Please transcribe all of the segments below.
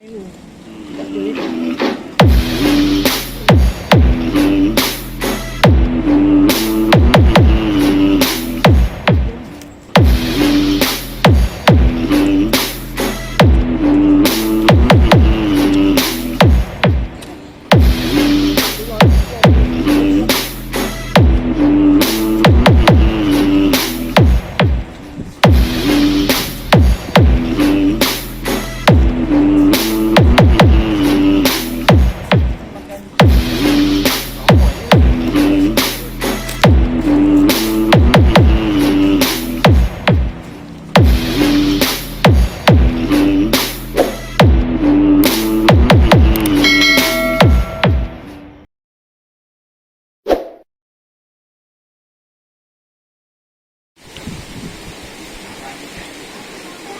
嗯。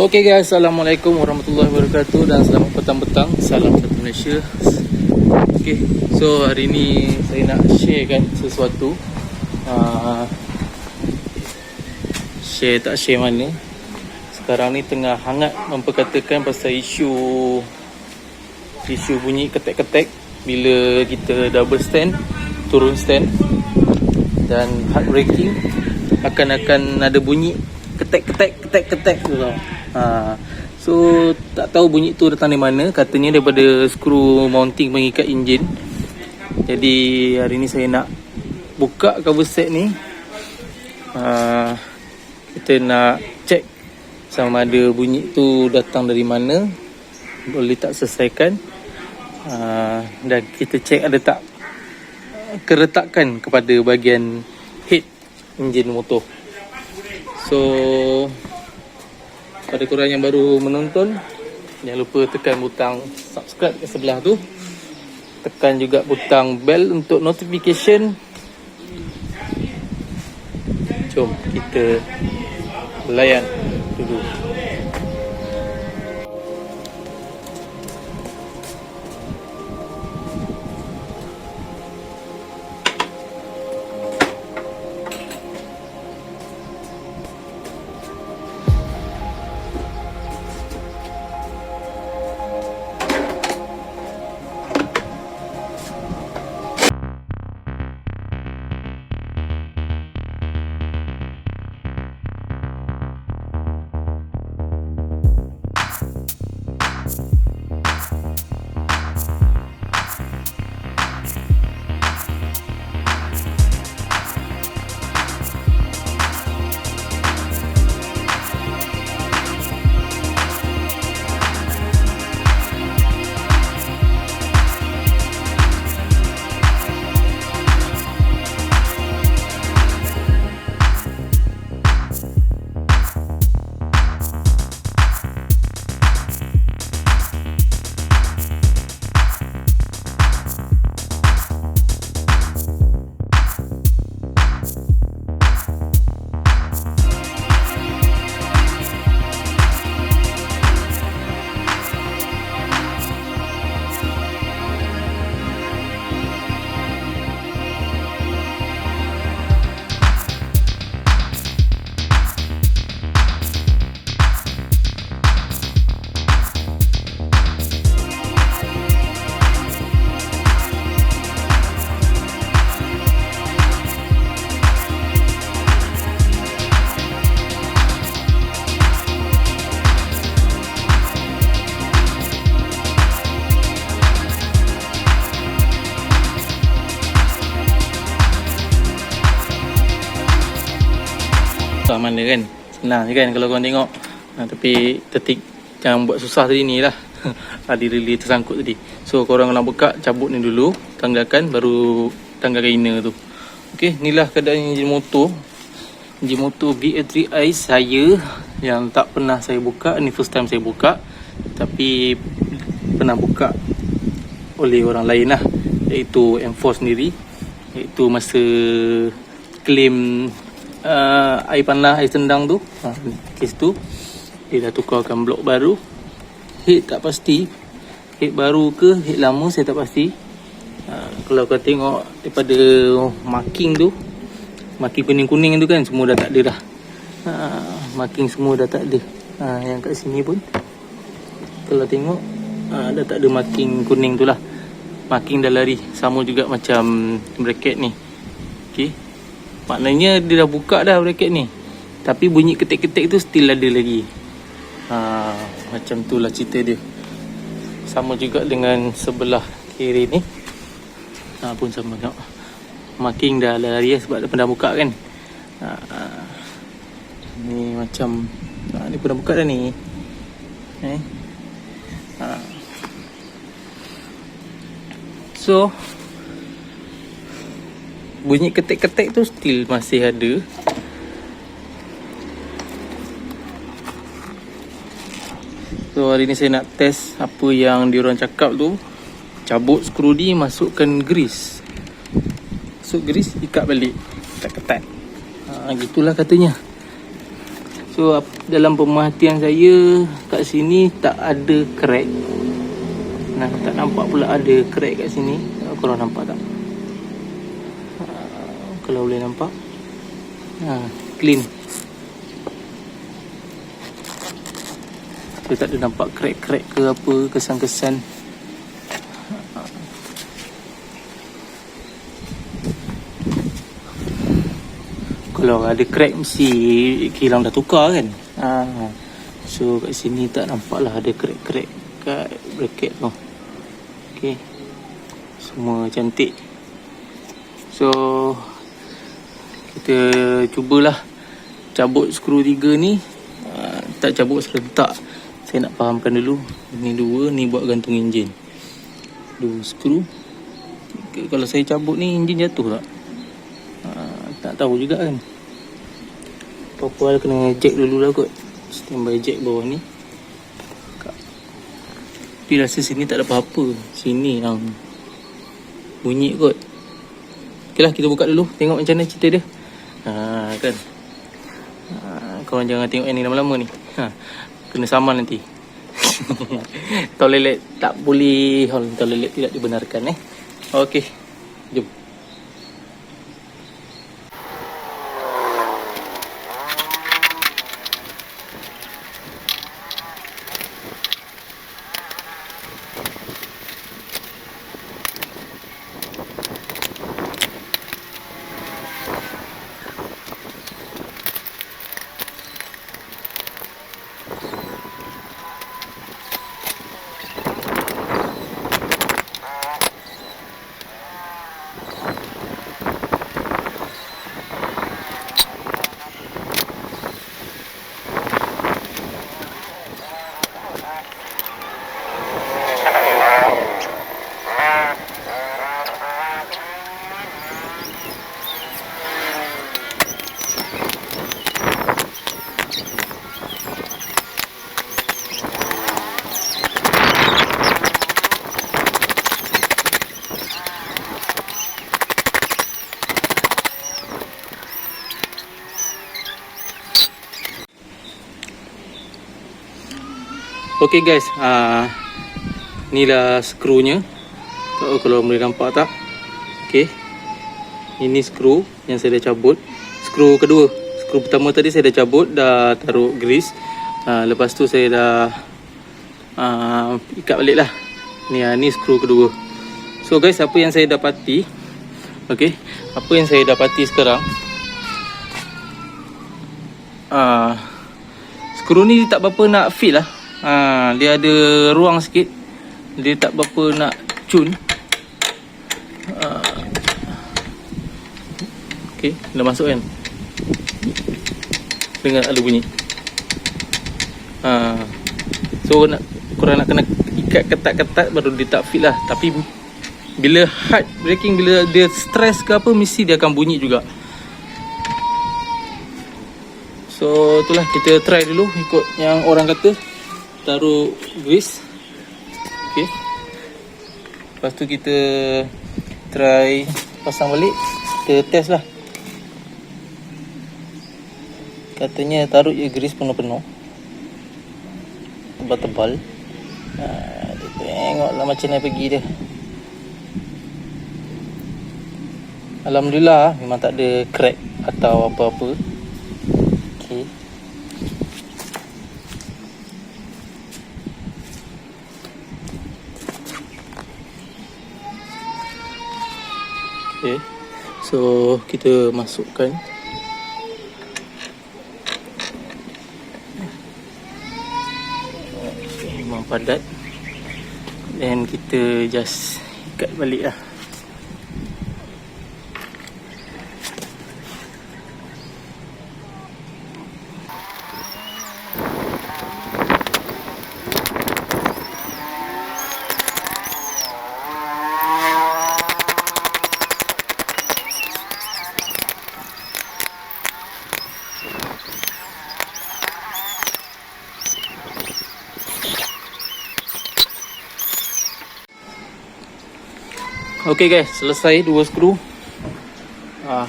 Okay guys, Assalamualaikum warahmatullahi wabarakatuh dan selamat petang-petang. Salam satu Malaysia. Okay, so hari ni saya nak sharekan sesuatu. Uh, Share tak share mana? Sekarang ni tengah hangat memperkatakan pasal isu Isu bunyi ketek-ketek Bila kita double stand Turun stand. Dan heartbreaking Akan-akan ada bunyi ketek-ketek ketek-ketek tu tau. Ha. So tak tahu bunyi tu datang dari mana. Katanya daripada skru mounting pengikat enjin. Jadi hari ni saya nak buka cover set ni. Ha. Kita nak check sama ada bunyi tu datang dari mana. Boleh tak selesaikan. Ha. Dan kita check ada tak keretakan kepada bahagian head enjin motor. So pada korang yang baru menonton jangan lupa tekan butang subscribe kat sebelah tu. Tekan juga butang bell untuk notification. Jom kita layan dulu. Mana kan. Senang je kan kalau korang tengok. Ha, Tapi tetik Jangan buat susah tadi ni lah. Ada relay tersangkut tadi. So korang kalau buka Cabut ni dulu. Tanggalkan Baru Tanggalkan inner tu. Okay Inilah keadaan enjin motor. Enjin motor VA3i saya Yang tak pernah saya buka. Ni first time saya buka. Tapi Pernah buka Oleh orang lain lah. Iaitu M4 sendiri. Iaitu masa Claim uh, air panah, air tendang tu. Ha, Kes tu. Dia dah tukarkan blok baru. Head tak pasti. Head baru ke head lama saya tak pasti. Ha, Kalau kau tengok daripada marking tu Marking kuning-kuning tu kan semua dah tak ada dah. Ha, Marking semua dah tak ada. Ha, Yang kat sini pun. Kalau tengok uh, dah tak ada marking kuning tu lah. Marking dah lari. Sama juga macam bracket ni. Okey maknanya dia dah buka dah bracket ni. Tapi bunyi ketik-ketik tu still ada lagi. Ha, macam tu lah cerita dia. Sama juga dengan sebelah kiri ni. Ha, pun sama tengok. Marking dah lari lah sebab dah pernah buka kan. Ha. ni macam ha, ni pernah buka dah ni. Eh? Ha. So Bunyi ketik-ketik tu still masih ada. So hari ni saya nak test apa yang diorang cakap tu. Cabut skru ni masukkan grease. Masuk grease ikat balik. Ketat-ketat. Ha, Gitulah katanya. So dalam pemerhatian saya Kat sini tak ada crack. Nah, tak nampak pula ada crack kat sini. Korang nampak tak? Kalau boleh nampak. Ha, clean. Dia tak ada nampak crack-crack ke apa, kesan-kesan. Kalau ada crack mesti kilang dah tukar kan. Ha. So kat sini tak nampak lah ada crack-crack kat bracket tu. Okey. Semua cantik. So kita cubalah cabut skru tiga ni. Uh, tak cabut serentak. Saya nak fahamkan dulu. Ni dua, ni buat gantung enjin. Dua skru. Kalau saya cabut ni enjin jatuh tak? Uh, tak tahu juga kan. Apa-apa hal kena jack dulu lah kot. Standby jack bawah ni. Tapi rasa sini tak ada apa-apa Sini yang Bunyi kot Okay lah kita buka dulu Tengok macam mana cerita dia ha, Kan? Ha, Korang jangan tengok ni lama-lama ni. Ha, Kena saman nanti. Toilet tak boleh. Toilet tidak dibenarkan eh. Okay Jom Okay guys, uh, ni lah skrunya. Oh, kalau boleh nampak tak? Okay. Ini skru yang saya dah cabut. Skru kedua. Skru pertama tadi saya dah cabut, dah taruh grease. Uh, lepas tu saya dah uh, ikat balik lah. Ni, uh, ni skru kedua. So guys, apa yang saya dapati. Okay. Apa yang saya dapati sekarang. Uh, skru ni tak berapa nak fit lah ha, dia ada ruang sikit. Dia tak berapa nak cun. Ha. ok dah masuk kan? Dengar ada bunyi. Ha. so nak, korang nak kena ikat ketat-ketat baru dia tak fit lah. Tapi bila hard braking bila dia stress ke apa mesti dia akan bunyi juga. So itulah. Kita try dulu ikut yang orang kata taruh grease okey. Lepas tu kita try pasang balik. Kita test lah. Katanya taruh je grease penuh-penuh. Tebal-tebal. Ha, tengoklah macam mana pergi dia. Alhamdulillah memang tak ada crack atau apa-apa. Okey Okay. So kita masukkan. Memang padat. Dan kita just ikat balik lah Okay guys, selesai dua skru. Ah.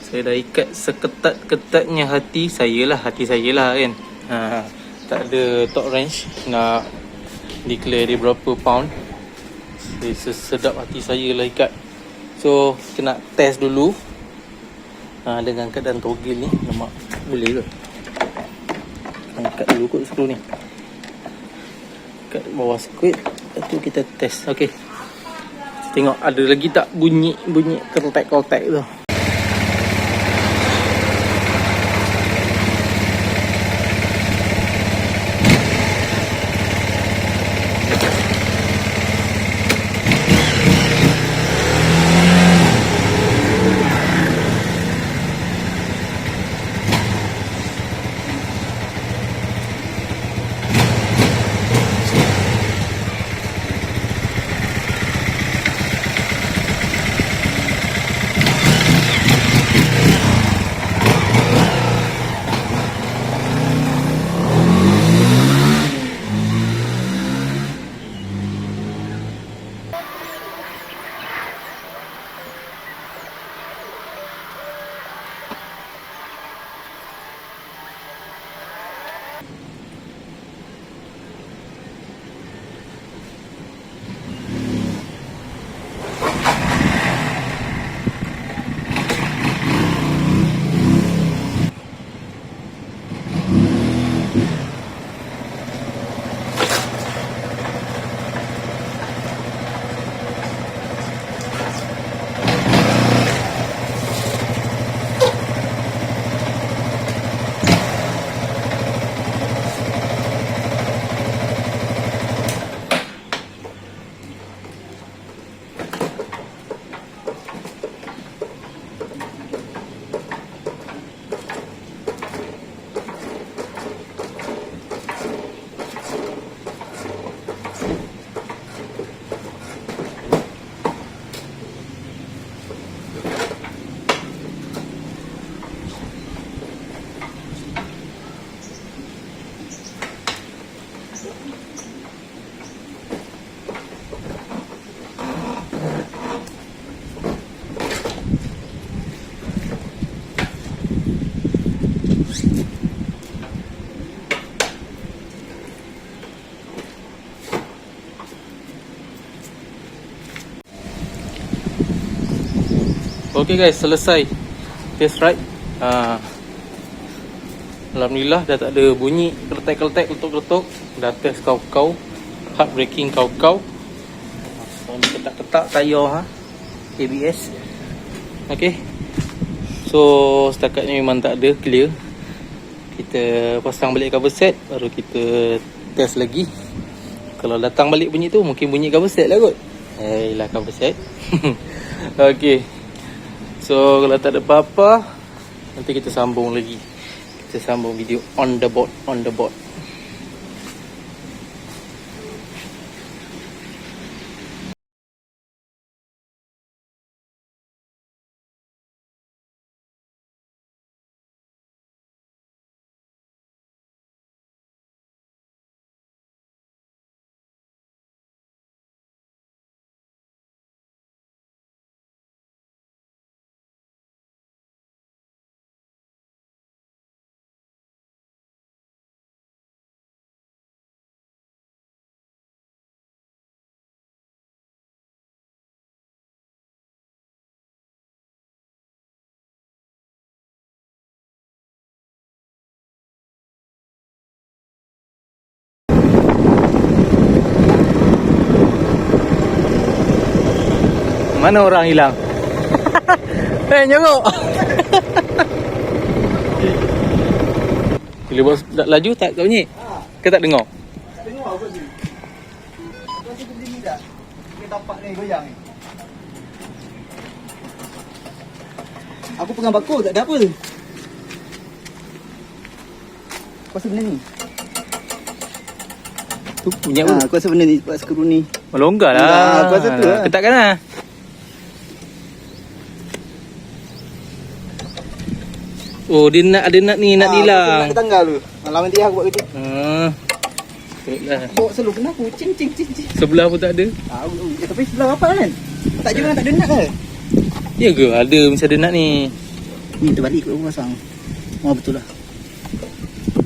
Saya dah ikat seketat-ketatnya hati saya lah, hati saya lah kan. Ha, tak ada top range nak declare dia berapa pound. Saya sesedap hati saya lah ikat. So, kita nak test dulu. Ha, dengan keadaan toggle ni, lemak boleh ke? Ikat dulu kot skru ni. Ikat bawah squid. Lepas kita test. Okey. Tengok ada lagi tak bunyi bunyi kertek-kertek tu. Okay guys, selesai test ride. Uh, Alhamdulillah dah tak ada bunyi keletek-keletek letuk-letuk. Dah test kau-kau. Hard braking kau-kau. Ketak-ketak tayar ha. ABS. Okay. So setakat ni memang tak ada clear. Kita pasang balik cover set baru kita test lagi. Kalau datang balik bunyi tu mungkin bunyi cover set lah kot. Eh lah cover set. okay. So kalau tak ada apa-apa Nanti kita sambung lagi. Kita sambung video on the board On the board Mana orang hilang? Eh, nyeruk. Bila bos tak laju tak tak bunyi? Ke tak dengar? Tengok apa tu. Kau tu berdiri tak? Dia tapak ni goyang ni. Aku pegang bakul tak ada apa. Kuasa benda ni. Tu punya Ha, ha, kuasa benda ni buat skru ni. Melonggar lah. Aku rasa tu lah. Ketatkan lah. Oh, dia nak ada nak ni, nak Ha, hilang. Aku nak tanggal tu. Malam nanti aku buat kerja. Hmm. Baiklah. Bawa selalu kena aku. Cing cing cing cing. Sebelah pun tak ada. Ha, eh, tapi sebelah apa kan? Tak jangan tak ada nak ke? Ya ke? Ada mesti ada nak ni. Ni terbalik aku pasang. Oh betul lah.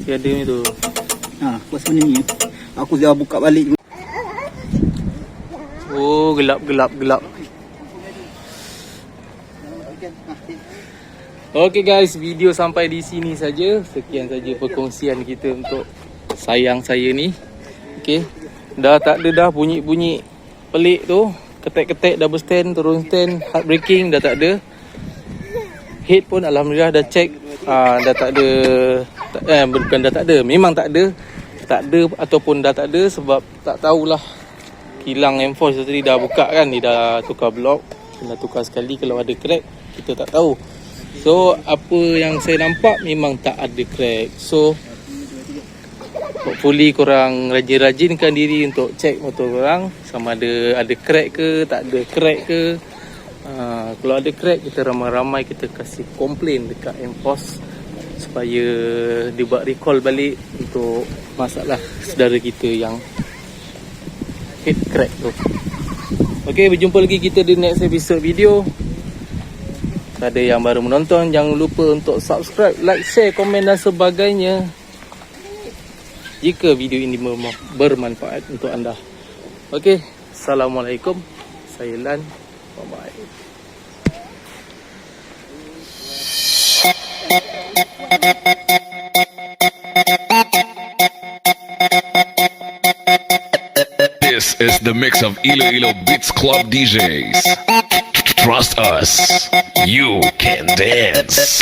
Dia ada ni tu. Ha, kuasa benda ni. Aku dah buka balik. Oh, gelap gelap gelap. Okey guys, video sampai di sini saja. Sekian saja perkongsian kita untuk sayang saya ni. Okey. Dah tak ada dah bunyi-bunyi pelik tu. Ketek-ketek double stand, turun stand, heartbreaking dah tak ada. Head pun alhamdulillah dah check uh, dah tak ada tak, eh bukan dah tak ada, memang tak ada. Tak ada ataupun dah tak ada sebab tak tahulah kilang M4 tadi dah buka kan dia dah tukar blok dah tukar sekali kalau ada crack kita tak tahu so apa yang saya nampak memang tak ada crack so hopefully korang rajin-rajinkan diri untuk check motor korang sama ada ada crack ke tak ada crack ke uh, kalau ada crack kita ramai-ramai kita kasih komplain dekat M-Force supaya dia buat recall balik untuk masalah saudara kita yang head crack tu. Okey, berjumpa lagi kita di next episode video. Ada yang baru menonton, jangan lupa untuk subscribe, like, share, komen dan sebagainya. Jika video ini berma- bermanfaat untuk anda. Okey, Assalamualaikum. Saya Lan. Bye-bye. This is the mix of Ilo Ilo Beats Club DJs. Trust us, you can dance.